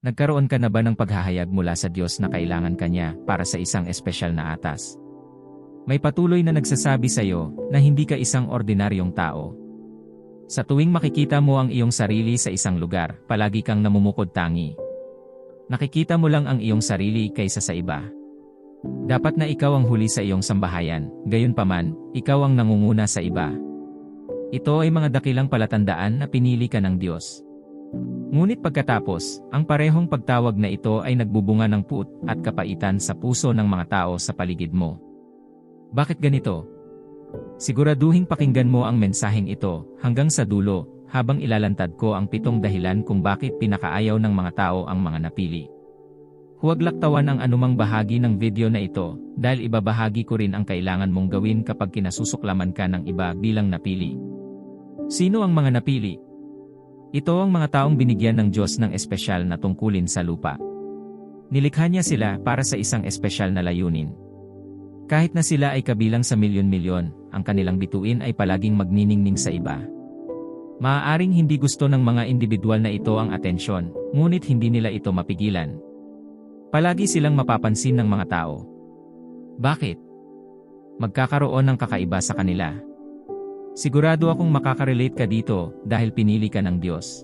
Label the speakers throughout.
Speaker 1: Nagkaroon ka na ba ng paghahayag mula sa Diyos na kailangan kanya para sa isang espesyal na atas? May patuloy na nagsasabi sa iyo na hindi ka isang ordinaryong tao. Sa tuwing makikita mo ang iyong sarili sa isang lugar, palagi kang namumukod tangi. Nakikita mo lang ang iyong sarili kaysa sa iba. Dapat na ikaw ang huli sa iyong sambahayan, gayon paman, ikaw ang nangunguna sa iba. Ito ay mga dakilang palatandaan na pinili ka ng Diyos. Ngunit pagkatapos, ang parehong pagtawag na ito ay nagbubunga ng put at kapaitan sa puso ng mga tao sa paligid mo. Bakit ganito? Siguraduhing pakinggan mo ang mensaheng ito hanggang sa dulo habang ilalantad ko ang pitong dahilan kung bakit pinakaayaw ng mga tao ang mga napili. Huwag laktawan ang anumang bahagi ng video na ito dahil ibabahagi ko rin ang kailangan mong gawin kapag kinasusuklaman ka ng iba bilang napili. Sino ang mga napili? Ito ang mga taong binigyan ng Diyos ng espesyal na tungkulin sa lupa. Nilikha niya sila para sa isang espesyal na layunin. Kahit na sila ay kabilang sa milyon-milyon, ang kanilang bituin ay palaging magniningning sa iba. Maaaring hindi gusto ng mga individual na ito ang atensyon, ngunit hindi nila ito mapigilan. Palagi silang mapapansin ng mga tao. Bakit? Magkakaroon ng kakaiba sa kanila. Sigurado akong makakarelate ka dito dahil pinili ka ng Diyos.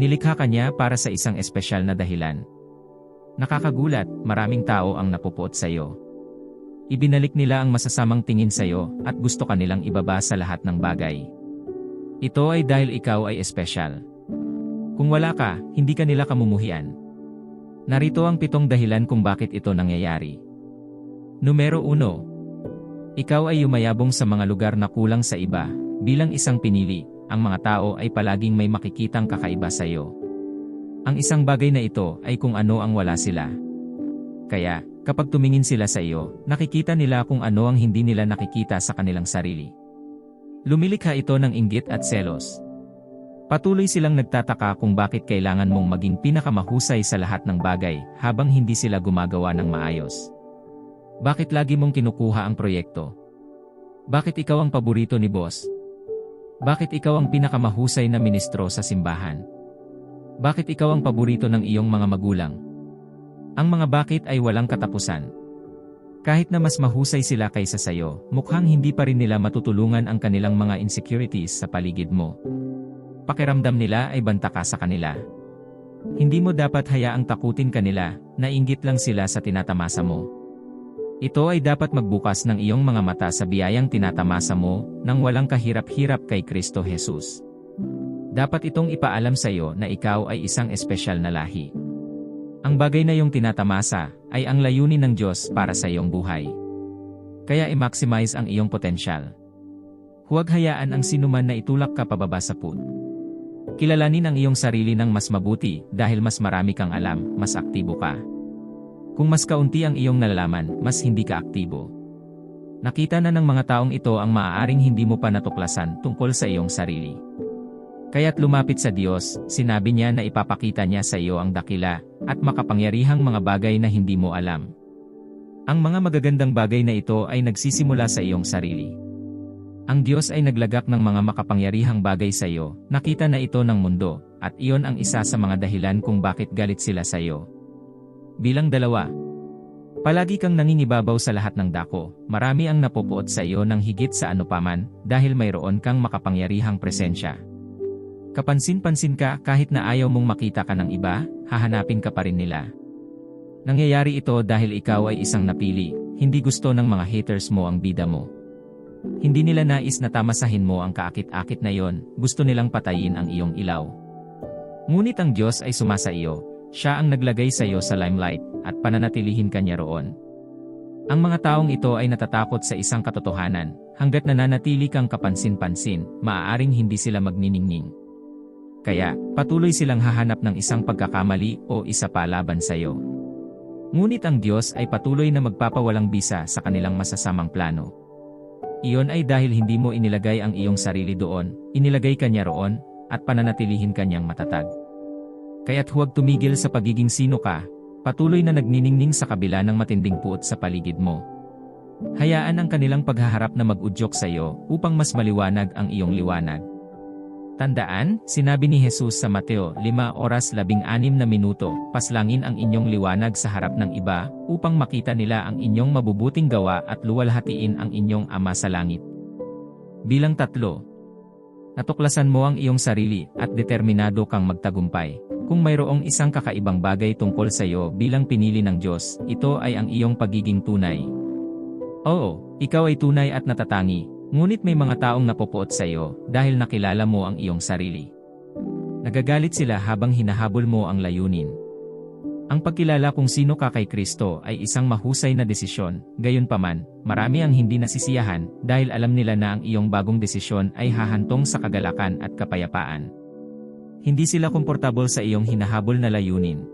Speaker 1: Nilikha ka niya para sa isang espesyal na dahilan. Nakakagulat, maraming tao ang napupuot sa iyo. Ibinalik nila ang masasamang tingin sa iyo at gusto ka nilang ibaba sa lahat ng bagay. Ito ay dahil ikaw ay espesyal. Kung wala ka, hindi ka nila kamumuhian. Narito ang pitong dahilan kung bakit ito nangyayari. Numero 1. Ikaw ay yumayabong sa mga lugar na kulang sa iba. Bilang isang pinili, ang mga tao ay palaging may makikitang kakaiba sa iyo. Ang isang bagay na ito ay kung ano ang wala sila. Kaya, kapag tumingin sila sa iyo, nakikita nila kung ano ang hindi nila nakikita sa kanilang sarili. Lumilikha ito ng inggit at selos. Patuloy silang nagtataka kung bakit kailangan mong maging pinakamahusay sa lahat ng bagay habang hindi sila gumagawa ng maayos. Bakit lagi mong kinukuha ang proyekto? Bakit ikaw ang paborito ni boss? Bakit ikaw ang pinakamahusay na ministro sa simbahan? Bakit ikaw ang paborito ng iyong mga magulang? Ang mga bakit ay walang katapusan. Kahit na mas mahusay sila kaysa sayo, mukhang hindi pa rin nila matutulungan ang kanilang mga insecurities sa paligid mo. Pakiramdam nila ay banta ka sa kanila. Hindi mo dapat hayaang takutin kanila, nainggit lang sila sa tinatamasa mo. Ito ay dapat magbukas ng iyong mga mata sa biyayang tinatamasa mo nang walang kahirap-hirap kay Kristo Jesus. Dapat itong ipaalam sa iyo na ikaw ay isang espesyal na lahi. Ang bagay na iyong tinatamasa ay ang layunin ng Diyos para sa iyong buhay. Kaya i-maximize ang iyong potensyal. Huwag hayaan ang sinuman na itulak ka pababa sa put. Kilalanin ang iyong sarili ng mas mabuti dahil mas marami kang alam, mas aktibo ka. Kung mas kaunti ang iyong nalalaman, mas hindi ka aktibo. Nakita na ng mga taong ito ang maaaring hindi mo pa natuklasan tungkol sa iyong sarili. Kaya't lumapit sa Diyos, sinabi niya na ipapakita niya sa iyo ang dakila at makapangyarihang mga bagay na hindi mo alam. Ang mga magagandang bagay na ito ay nagsisimula sa iyong sarili. Ang Diyos ay naglagak ng mga makapangyarihang bagay sa iyo, nakita na ito ng mundo, at iyon ang isa sa mga dahilan kung bakit galit sila sa iyo. Bilang dalawa. Palagi kang nangingibabaw sa lahat ng dako, marami ang napupuot sa iyo ng higit sa ano paman dahil mayroon kang makapangyarihang presensya. Kapansin-pansin ka kahit na ayaw mong makita ka ng iba, hahanapin ka pa rin nila. Nangyayari ito dahil ikaw ay isang napili, hindi gusto ng mga haters mo ang bida mo. Hindi nila nais na tamasahin mo ang kaakit-akit na yon, gusto nilang patayin ang iyong ilaw. Ngunit ang Diyos ay sumasa iyo, siya ang naglagay sa iyo sa limelight at pananatilihin kanya roon. Ang mga taong ito ay natatakot sa isang katotohanan, hanggat nananatili kang kapansin-pansin, maaaring hindi sila magniningning. Kaya, patuloy silang hahanap ng isang pagkakamali o isa pa laban sa iyo. Ngunit ang Diyos ay patuloy na magpapawalang bisa sa kanilang masasamang plano. Iyon ay dahil hindi mo inilagay ang iyong sarili doon, inilagay kanya roon, at pananatilihin kanyang matatag. Kaya't huwag tumigil sa pagiging sino ka, patuloy na nagniningning sa kabila ng matinding puot sa paligid mo. Hayaan ang kanilang paghaharap na mag-udyok sa iyo upang mas maliwanag ang iyong liwanag. Tandaan, sinabi ni Jesus sa Mateo 5 oras 16 na minuto, paslangin ang inyong liwanag sa harap ng iba, upang makita nila ang inyong mabubuting gawa at luwalhatiin ang inyong Ama sa langit. Bilang tatlo, natuklasan mo ang iyong sarili at determinado kang magtagumpay. Kung mayroong isang kakaibang bagay tungkol sa iyo bilang pinili ng Diyos, ito ay ang iyong pagiging tunay. Oo, ikaw ay tunay at natatangi, Ngunit may mga taong napopuot sa iyo dahil nakilala mo ang iyong sarili. Nagagalit sila habang hinahabol mo ang layunin. Ang pagkilala kung sino ka kay Kristo ay isang mahusay na desisyon, gayunpaman, marami ang hindi nasisiyahan dahil alam nila na ang iyong bagong desisyon ay hahantong sa kagalakan at kapayapaan. Hindi sila komportable sa iyong hinahabol na layunin.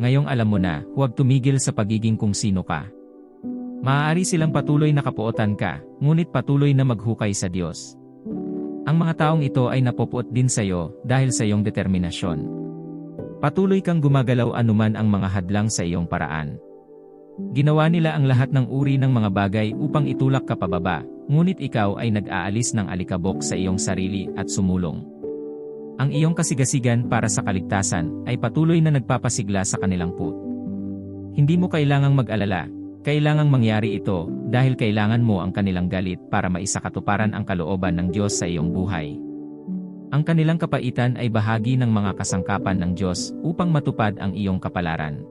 Speaker 1: Ngayong alam mo na, huwag tumigil sa pagiging kung sino ka. Maaari silang patuloy na kapuotan ka, ngunit patuloy na maghukay sa Diyos. Ang mga taong ito ay napopuot din sa iyo dahil sa iyong determinasyon. Patuloy kang gumagalaw anuman ang mga hadlang sa iyong paraan. Ginawa nila ang lahat ng uri ng mga bagay upang itulak ka pababa, ngunit ikaw ay nag-aalis ng alikabok sa iyong sarili at sumulong. Ang iyong kasigasigan para sa kaligtasan ay patuloy na nagpapasigla sa kanilang put. Hindi mo kailangang mag-alala, Kailangang mangyari ito dahil kailangan mo ang kanilang galit para maisakatuparan ang kalooban ng Diyos sa iyong buhay. Ang kanilang kapaitan ay bahagi ng mga kasangkapan ng Diyos upang matupad ang iyong kapalaran.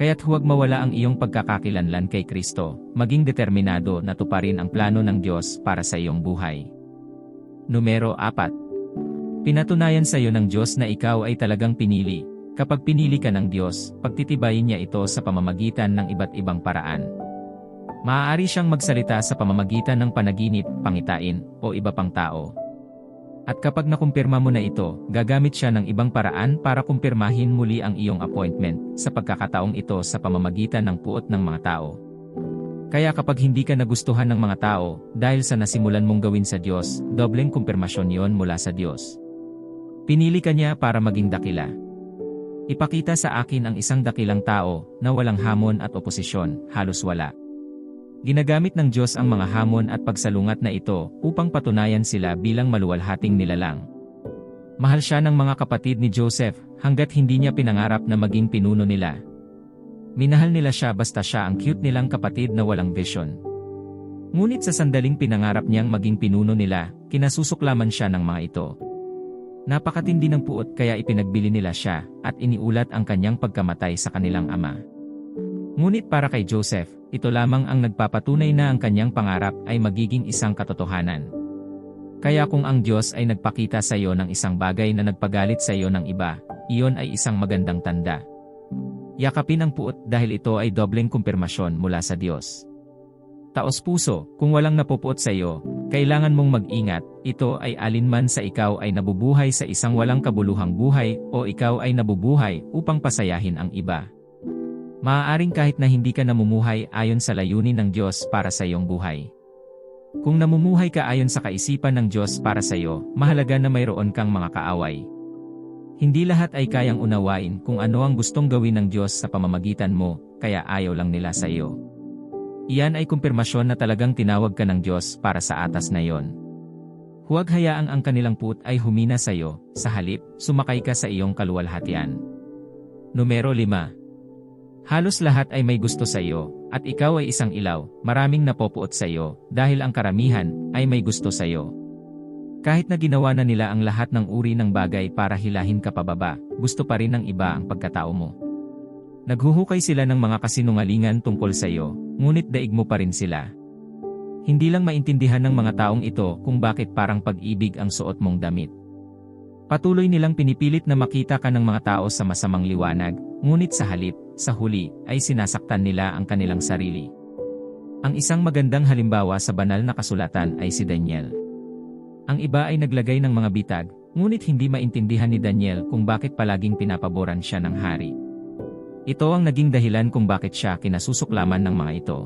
Speaker 1: Kaya't huwag mawala ang iyong pagkakakilanlan kay Kristo, maging determinado na tuparin ang plano ng Diyos para sa iyong buhay. Numero 4. Pinatunayan sa iyo ng Diyos na ikaw ay talagang pinili, Kapag pinili ka ng Diyos, pagtitibayin niya ito sa pamamagitan ng iba't ibang paraan. Maaari siyang magsalita sa pamamagitan ng panaginip, pangitain, o iba pang tao. At kapag nakumpirma mo na ito, gagamit siya ng ibang paraan para kumpirmahin muli ang iyong appointment sa pagkakataong ito sa pamamagitan ng puot ng mga tao. Kaya kapag hindi ka nagustuhan ng mga tao, dahil sa nasimulan mong gawin sa Diyos, dobleng kumpirmasyon yon mula sa Diyos. Pinili ka niya para maging dakila. Ipakita sa akin ang isang dakilang tao na walang hamon at oposisyon, halos wala. Ginagamit ng Diyos ang mga hamon at pagsalungat na ito upang patunayan sila bilang maluwalhating nilalang. Mahal siya ng mga kapatid ni Joseph hanggat hindi niya pinangarap na maging pinuno nila. Minahal nila siya basta siya ang cute nilang kapatid na walang vision. Ngunit sa sandaling pinangarap niyang maging pinuno nila, kinasusuklaman siya ng mga ito. Napakatindi ng puot kaya ipinagbili nila siya at iniulat ang kanyang pagkamatay sa kanilang ama. Ngunit para kay Joseph, ito lamang ang nagpapatunay na ang kanyang pangarap ay magiging isang katotohanan. Kaya kung ang Diyos ay nagpakita sa iyo ng isang bagay na nagpagalit sa iyo ng iba, iyon ay isang magandang tanda. Yakapin ang puot dahil ito ay dobleng kumpirmasyon mula sa Diyos. Taos puso, kung walang napupuot sa iyo, kailangan mong mag-ingat, ito ay alinman sa ikaw ay nabubuhay sa isang walang kabuluhang buhay o ikaw ay nabubuhay upang pasayahin ang iba. Maaaring kahit na hindi ka namumuhay ayon sa layunin ng Diyos para sa iyong buhay. Kung namumuhay ka ayon sa kaisipan ng Diyos para sa iyo, mahalaga na mayroon kang mga kaaway. Hindi lahat ay kayang unawain kung ano ang gustong gawin ng Diyos sa pamamagitan mo, kaya ayaw lang nila sa iyo. Iyan ay kumpirmasyon na talagang tinawag ka ng Diyos para sa atas na iyon. Huwag hayaang ang kanilang put ay humina sa iyo, sa halip, sumakay ka sa iyong kaluwalhatian. Numero 5. Halos lahat ay may gusto sa iyo, at ikaw ay isang ilaw, maraming napopuot sa iyo, dahil ang karamihan ay may gusto sa iyo. Kahit na ginawa na nila ang lahat ng uri ng bagay para hilahin ka pababa, gusto pa rin ng iba ang pagkatao mo. Naghuhukay sila ng mga kasinungalingan tungkol sa iyo, ngunit daig mo pa rin sila. Hindi lang maintindihan ng mga taong ito kung bakit parang pag-ibig ang suot mong damit. Patuloy nilang pinipilit na makita ka ng mga tao sa masamang liwanag, ngunit sa halip, sa huli, ay sinasaktan nila ang kanilang sarili. Ang isang magandang halimbawa sa banal na kasulatan ay si Daniel. Ang iba ay naglagay ng mga bitag, ngunit hindi maintindihan ni Daniel kung bakit palaging pinapaboran siya ng hari. Ito ang naging dahilan kung bakit siya kinasusuklaman ng mga ito.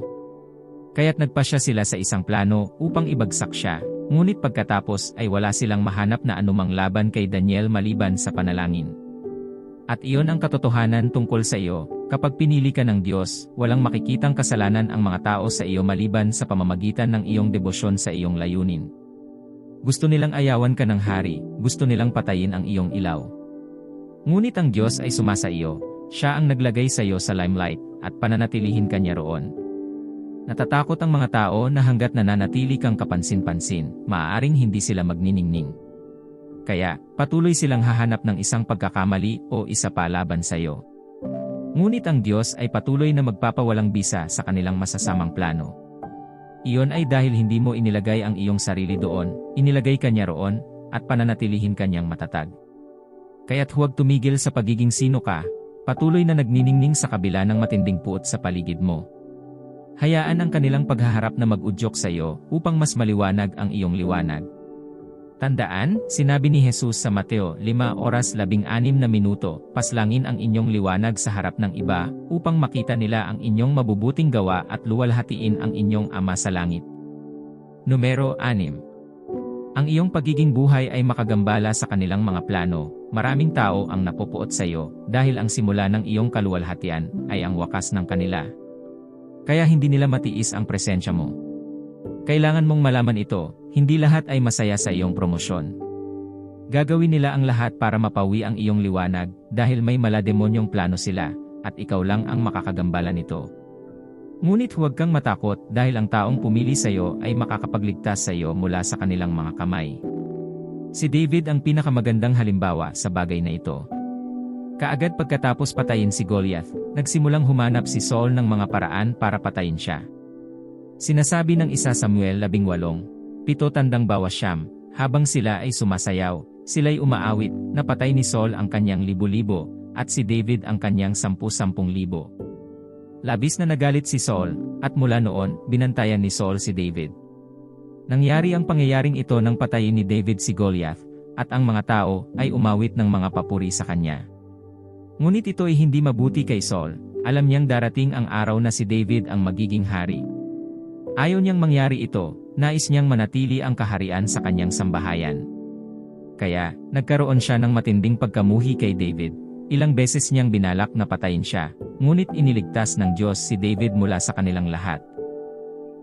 Speaker 1: Kaya't nagpa siya sila sa isang plano upang ibagsak siya, ngunit pagkatapos ay wala silang mahanap na anumang laban kay Daniel maliban sa panalangin. At iyon ang katotohanan tungkol sa iyo, kapag pinili ka ng Diyos, walang makikitang kasalanan ang mga tao sa iyo maliban sa pamamagitan ng iyong debosyon sa iyong layunin. Gusto nilang ayawan ka ng hari, gusto nilang patayin ang iyong ilaw. Ngunit ang Diyos ay sumasa iyo, siya ang naglagay sa iyo sa limelight, at pananatilihin ka niya roon. Natatakot ang mga tao na hanggat nananatili kang kapansin-pansin, maaaring hindi sila magniningning. Kaya, patuloy silang hahanap ng isang pagkakamali o isa pa laban sa iyo. Ngunit ang Diyos ay patuloy na magpapawalang bisa sa kanilang masasamang plano. Iyon ay dahil hindi mo inilagay ang iyong sarili doon, inilagay ka niya roon, at pananatilihin kanyang matatag. Kaya't huwag tumigil sa pagiging sino ka, patuloy na nagniningning sa kabila ng matinding puot sa paligid mo. Hayaan ang kanilang paghaharap na mag-udyok sa iyo upang mas maliwanag ang iyong liwanag. Tandaan, sinabi ni Jesus sa Mateo 5 oras 16 na minuto, paslangin ang inyong liwanag sa harap ng iba, upang makita nila ang inyong mabubuting gawa at luwalhatiin ang inyong Ama sa langit. Numero 6. Ang iyong pagiging buhay ay makagambala sa kanilang mga plano, maraming tao ang napupuot sa iyo, dahil ang simula ng iyong kaluwalhatian ay ang wakas ng kanila. Kaya hindi nila matiis ang presensya mo. Kailangan mong malaman ito, hindi lahat ay masaya sa iyong promosyon. Gagawin nila ang lahat para mapawi ang iyong liwanag dahil may malademonyong plano sila, at ikaw lang ang makakagambala nito. Ngunit huwag kang matakot dahil ang taong pumili sa iyo ay makakapagligtas sa iyo mula sa kanilang mga kamay. Si David ang pinakamagandang halimbawa sa bagay na ito. Kaagad pagkatapos patayin si Goliath, nagsimulang humanap si Saul ng mga paraan para patayin siya. Sinasabi ng isa Samuel 18, pito tandang siyam, habang sila ay sumasayaw, sila'y umaawit, napatay ni Saul ang kanyang libo-libo, at si David ang kanyang sampu-sampung libo. Labis na nagalit si Saul, at mula noon, binantayan ni Saul si David. Nangyari ang pangyayaring ito nang patayin ni David si Goliath, at ang mga tao ay umawit ng mga papuri sa kanya. Ngunit ito ay hindi mabuti kay Saul, alam niyang darating ang araw na si David ang magiging hari. Ayaw niyang mangyari ito, nais niyang manatili ang kaharian sa kanyang sambahayan. Kaya, nagkaroon siya ng matinding pagkamuhi kay David. Ilang beses niyang binalak na patayin siya, ngunit iniligtas ng Diyos si David mula sa kanilang lahat.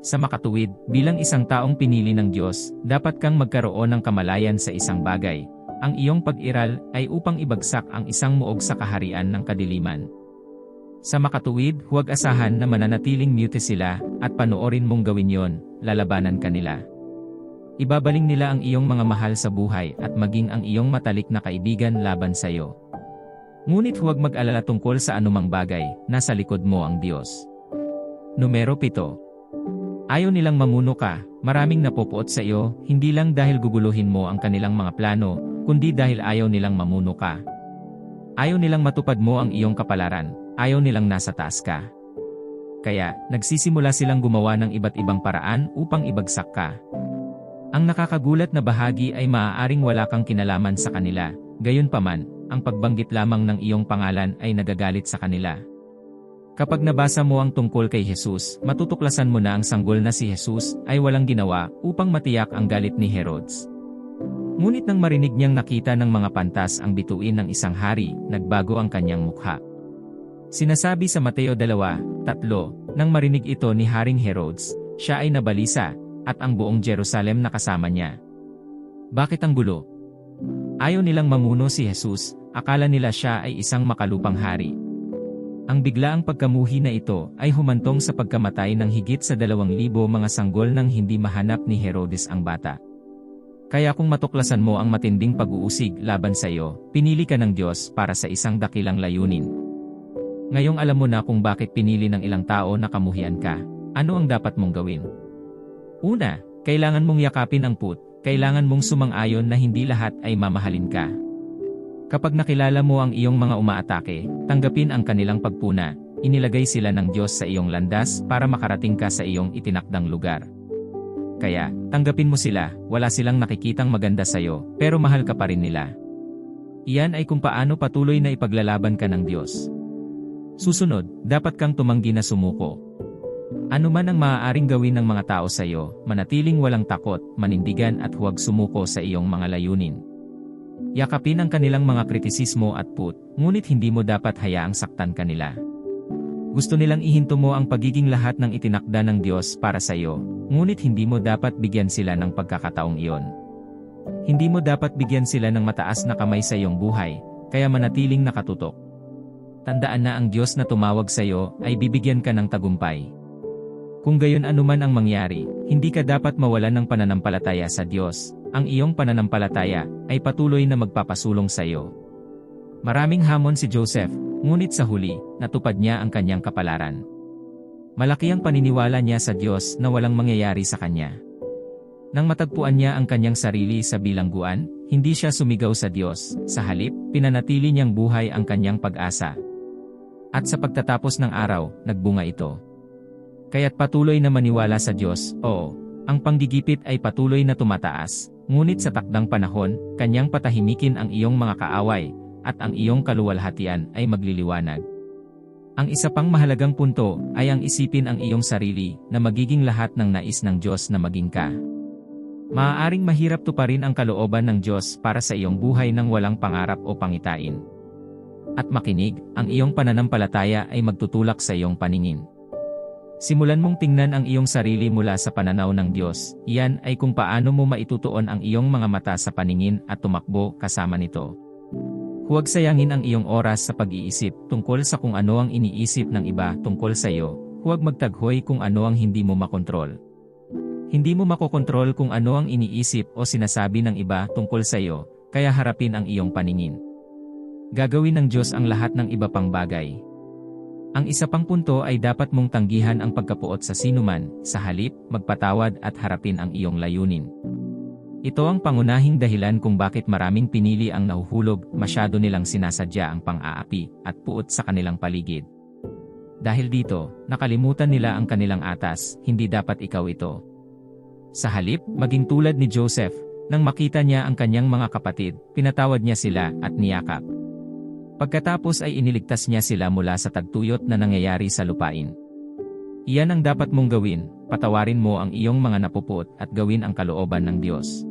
Speaker 1: Sa makatuwid, bilang isang taong pinili ng Diyos, dapat kang magkaroon ng kamalayan sa isang bagay. Ang iyong pag-iral ay upang ibagsak ang isang muog sa kaharian ng kadiliman. Sa makatuwid, huwag asahan na mananatiling mute sila, at panoorin mong gawin yon, lalabanan ka nila. Ibabaling nila ang iyong mga mahal sa buhay at maging ang iyong matalik na kaibigan laban sa iyo. Ngunit huwag mag-alala tungkol sa anumang bagay, nasa likod mo ang Diyos. Numero 7. Ayaw nilang mamuno ka, maraming napupuot sa iyo, hindi lang dahil guguluhin mo ang kanilang mga plano, kundi dahil ayaw nilang mamuno ka. Ayaw nilang matupad mo ang iyong kapalaran, ayaw nilang nasa taas ka. Kaya, nagsisimula silang gumawa ng iba't ibang paraan upang ibagsak ka. Ang nakakagulat na bahagi ay maaaring wala kang kinalaman sa kanila, gayunpaman, ang pagbanggit lamang ng iyong pangalan ay nagagalit sa kanila. Kapag nabasa mo ang tungkol kay Jesus, matutuklasan mo na ang sanggol na si Jesus ay walang ginawa upang matiyak ang galit ni Herodes. Ngunit nang marinig niyang nakita ng mga pantas ang bituin ng isang hari, nagbago ang kanyang mukha. Sinasabi sa Mateo 2, 3, nang marinig ito ni Haring Herodes, siya ay nabalisa, at ang buong Jerusalem nakasama niya. Bakit ang gulo? Ayaw nilang mamuno si Jesus, akala nila siya ay isang makalupang hari. Ang biglaang pagkamuhi na ito ay humantong sa pagkamatay ng higit sa dalawang libo mga sanggol nang hindi mahanap ni Herodes ang bata. Kaya kung matuklasan mo ang matinding pag-uusig laban sa iyo, pinili ka ng Diyos para sa isang dakilang layunin. Ngayong alam mo na kung bakit pinili ng ilang tao na kamuhian ka, ano ang dapat mong gawin? Una, kailangan mong yakapin ang put, kailangan mong sumang-ayon na hindi lahat ay mamahalin ka. Kapag nakilala mo ang iyong mga umaatake, tanggapin ang kanilang pagpuna, inilagay sila ng Diyos sa iyong landas para makarating ka sa iyong itinakdang lugar. Kaya, tanggapin mo sila, wala silang nakikitang maganda sa iyo, pero mahal ka pa rin nila. Iyan ay kung paano patuloy na ipaglalaban ka ng Diyos. Susunod, dapat kang tumanggi na sumuko. Ano man ang maaaring gawin ng mga tao sa iyo, manatiling walang takot, manindigan at huwag sumuko sa iyong mga layunin. Yakapin ang kanilang mga kritisismo at put, ngunit hindi mo dapat hayaang saktan kanila. Gusto nilang ihinto mo ang pagiging lahat ng itinakda ng Diyos para sa iyo, ngunit hindi mo dapat bigyan sila ng pagkakataong iyon. Hindi mo dapat bigyan sila ng mataas na kamay sa iyong buhay, kaya manatiling nakatutok. Tandaan na ang Diyos na tumawag sa iyo ay bibigyan ka ng tagumpay. Kung gayon anuman ang mangyari, hindi ka dapat mawalan ng pananampalataya sa Diyos. Ang iyong pananampalataya ay patuloy na magpapasulong sa iyo. Maraming hamon si Joseph, ngunit sa huli, natupad niya ang kanyang kapalaran. Malaki ang paniniwala niya sa Diyos na walang mangyayari sa kanya. Nang matagpuan niya ang kanyang sarili sa bilangguan, hindi siya sumigaw sa Diyos, sa halip, pinanatili niyang buhay ang kanyang pag-asa. At sa pagtatapos ng araw, nagbunga ito. Kaya't patuloy na maniwala sa Diyos, oo, ang panggigipit ay patuloy na tumataas, ngunit sa takdang panahon, kanyang patahimikin ang iyong mga kaaway, at ang iyong kaluwalhatian ay magliliwanag. Ang isa pang mahalagang punto ay ang isipin ang iyong sarili na magiging lahat ng nais ng Diyos na maging ka. Maaaring mahirap tuparin ang kalooban ng Diyos para sa iyong buhay ng walang pangarap o pangitain. At makinig, ang iyong pananampalataya ay magtutulak sa iyong paningin. Simulan mong tingnan ang iyong sarili mula sa pananaw ng Diyos, iyan ay kung paano mo maitutuon ang iyong mga mata sa paningin at tumakbo kasama nito. Huwag sayangin ang iyong oras sa pag-iisip tungkol sa kung ano ang iniisip ng iba tungkol sa iyo, huwag magtaghoy kung ano ang hindi mo makontrol. Hindi mo makokontrol kung ano ang iniisip o sinasabi ng iba tungkol sa iyo, kaya harapin ang iyong paningin. Gagawin ng Diyos ang lahat ng iba pang bagay. Ang isa pang punto ay dapat mong tanggihan ang pagkapuot sa sinuman, sa halip, magpatawad at harapin ang iyong layunin. Ito ang pangunahing dahilan kung bakit maraming pinili ang nahuhulog, masyado nilang sinasadya ang pang-aapi at puot sa kanilang paligid. Dahil dito, nakalimutan nila ang kanilang atas, hindi dapat ikaw ito. Sa halip, maging tulad ni Joseph, nang makita niya ang kanyang mga kapatid, pinatawad niya sila at niyakap. Pagkatapos ay iniligtas niya sila mula sa tagtuyot na nangyayari sa lupain. Iyan ang dapat mong gawin, patawarin mo ang iyong mga napuput at gawin ang kalooban ng Diyos.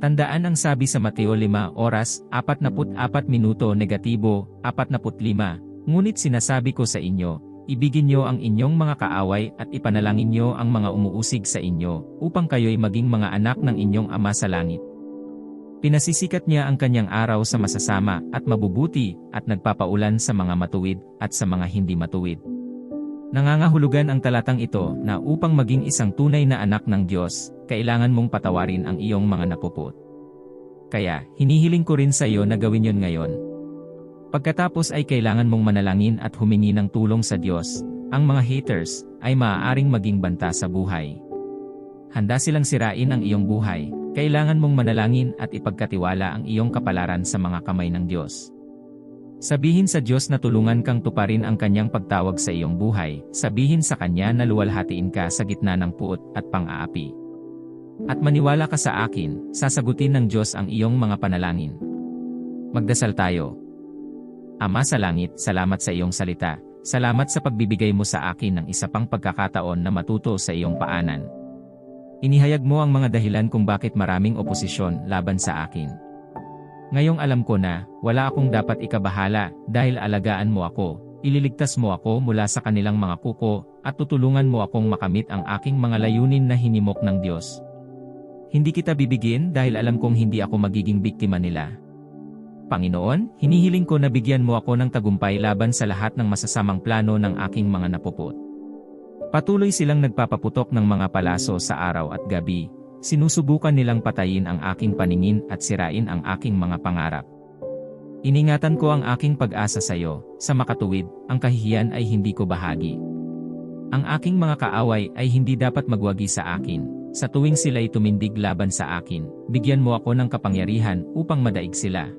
Speaker 1: Tandaan ang sabi sa Mateo 5 oras, 44 minuto negatibo, 45, ngunit sinasabi ko sa inyo, ibigin niyo ang inyong mga kaaway at ipanalangin niyo ang mga umuusig sa inyo, upang kayo'y maging mga anak ng inyong Ama sa langit. Pinasisikat niya ang kanyang araw sa masasama at mabubuti at nagpapaulan sa mga matuwid at sa mga hindi matuwid. Nangangahulugan ang talatang ito na upang maging isang tunay na anak ng Diyos, kailangan mong patawarin ang iyong mga napuput. Kaya, hinihiling ko rin sa iyo na gawin yon ngayon. Pagkatapos ay kailangan mong manalangin at humingi ng tulong sa Diyos, ang mga haters ay maaaring maging banta sa buhay. Handa silang sirain ang iyong buhay, kailangan mong manalangin at ipagkatiwala ang iyong kapalaran sa mga kamay ng Diyos. Sabihin sa Diyos na tulungan kang tuparin ang kanyang pagtawag sa iyong buhay, sabihin sa kanya na luwalhatiin ka sa gitna ng puot at pang-aapi. At maniwala ka sa akin, sasagutin ng Diyos ang iyong mga panalangin. Magdasal tayo. Ama sa langit, salamat sa iyong salita, salamat sa pagbibigay mo sa akin ng isa pang pagkakataon na matuto sa iyong paanan. Inihayag mo ang mga dahilan kung bakit maraming oposisyon laban sa akin. Ngayong alam ko na, wala akong dapat ikabahala, dahil alagaan mo ako, ililigtas mo ako mula sa kanilang mga kuko, at tutulungan mo akong makamit ang aking mga layunin na hinimok ng Diyos. Hindi kita bibigin dahil alam kong hindi ako magiging biktima nila. Panginoon, hinihiling ko na bigyan mo ako ng tagumpay laban sa lahat ng masasamang plano ng aking mga napupot. Patuloy silang nagpapaputok ng mga palaso sa araw at gabi, Sinusubukan nilang patayin ang aking paningin at sirain ang aking mga pangarap. Iningatan ko ang aking pag-asa sa iyo, sa makatuwid, ang kahihiyan ay hindi ko bahagi. Ang aking mga kaaway ay hindi dapat magwagi sa akin, sa tuwing sila'y tumindig laban sa akin, bigyan mo ako ng kapangyarihan upang madaig sila.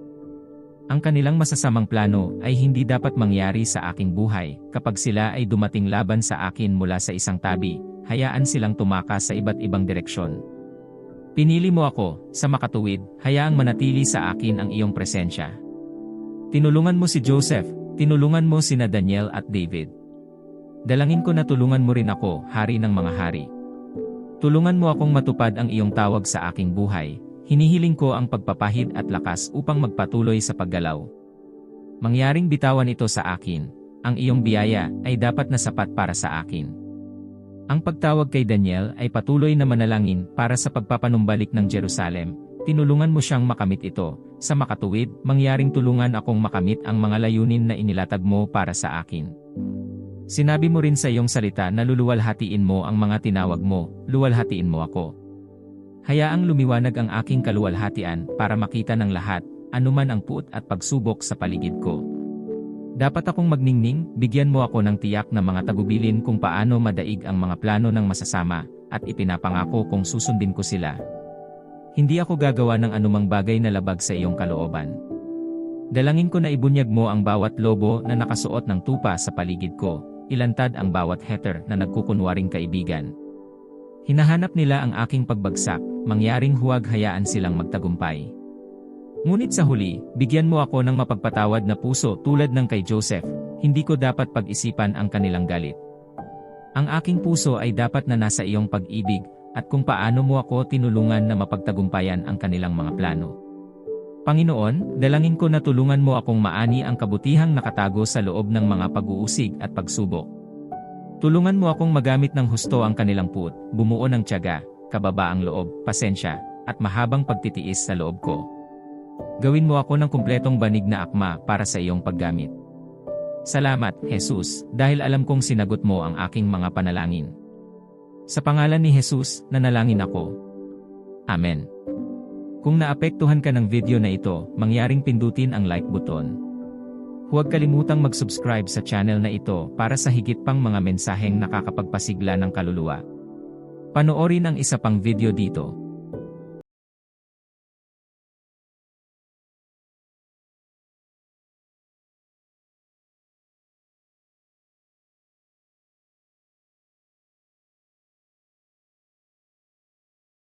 Speaker 1: Ang kanilang masasamang plano ay hindi dapat mangyari sa aking buhay, kapag sila ay dumating laban sa akin mula sa isang tabi, hayaan silang tumakas sa iba't ibang direksyon. Pinili mo ako, sa makatuwid, hayaang manatili sa akin ang iyong presensya. Tinulungan mo si Joseph, tinulungan mo sina Daniel at David. Dalangin ko na tulungan mo rin ako, hari ng mga hari. Tulungan mo akong matupad ang iyong tawag sa aking buhay, hinihiling ko ang pagpapahid at lakas upang magpatuloy sa paggalaw. Mangyaring bitawan ito sa akin, ang iyong biyaya ay dapat na sapat para sa akin. Ang pagtawag kay Daniel ay patuloy na manalangin para sa pagpapanumbalik ng Jerusalem, tinulungan mo siyang makamit ito. Sa makatuwid, mangyaring tulungan akong makamit ang mga layunin na inilatag mo para sa akin. Sinabi mo rin sa iyong salita na luluwalhatiin mo ang mga tinawag mo, luwalhatiin mo ako. Hayaang lumiwanag ang aking kaluwalhatian para makita ng lahat, anuman ang puot at pagsubok sa paligid ko. Dapat akong magningning, bigyan mo ako ng tiyak na mga tagubilin kung paano madaig ang mga plano ng masasama, at ipinapangako kung susundin ko sila. Hindi ako gagawa ng anumang bagay na labag sa iyong kalooban. Dalangin ko na ibunyag mo ang bawat lobo na nakasuot ng tupa sa paligid ko, ilantad ang bawat hater na nagkukunwaring kaibigan. Hinahanap nila ang aking pagbagsak, mangyaring huwag hayaan silang magtagumpay. Ngunit sa huli, bigyan mo ako ng mapagpatawad na puso tulad ng kay Joseph, hindi ko dapat pag-isipan ang kanilang galit. Ang aking puso ay dapat na nasa iyong pag-ibig, at kung paano mo ako tinulungan na mapagtagumpayan ang kanilang mga plano. Panginoon, dalangin ko na tulungan mo akong maani ang kabutihang nakatago sa loob ng mga pag-uusig at pagsubok. Tulungan mo akong magamit ng husto ang kanilang puot, bumuo ng tiyaga, kababaang loob, pasensya, at mahabang pagtitiis sa loob ko. Gawin mo ako ng kumpletong banig na akma para sa iyong paggamit. Salamat, Jesus, dahil alam kong sinagot mo ang aking mga panalangin. Sa pangalan ni Jesus, nanalangin ako. Amen. Kung naapektuhan ka ng video na ito, mangyaring pindutin ang like button. Huwag kalimutang mag-subscribe sa channel na ito para sa higit pang mga mensaheng nakakapagpasigla ng kaluluwa. Panoorin ang isa pang video dito.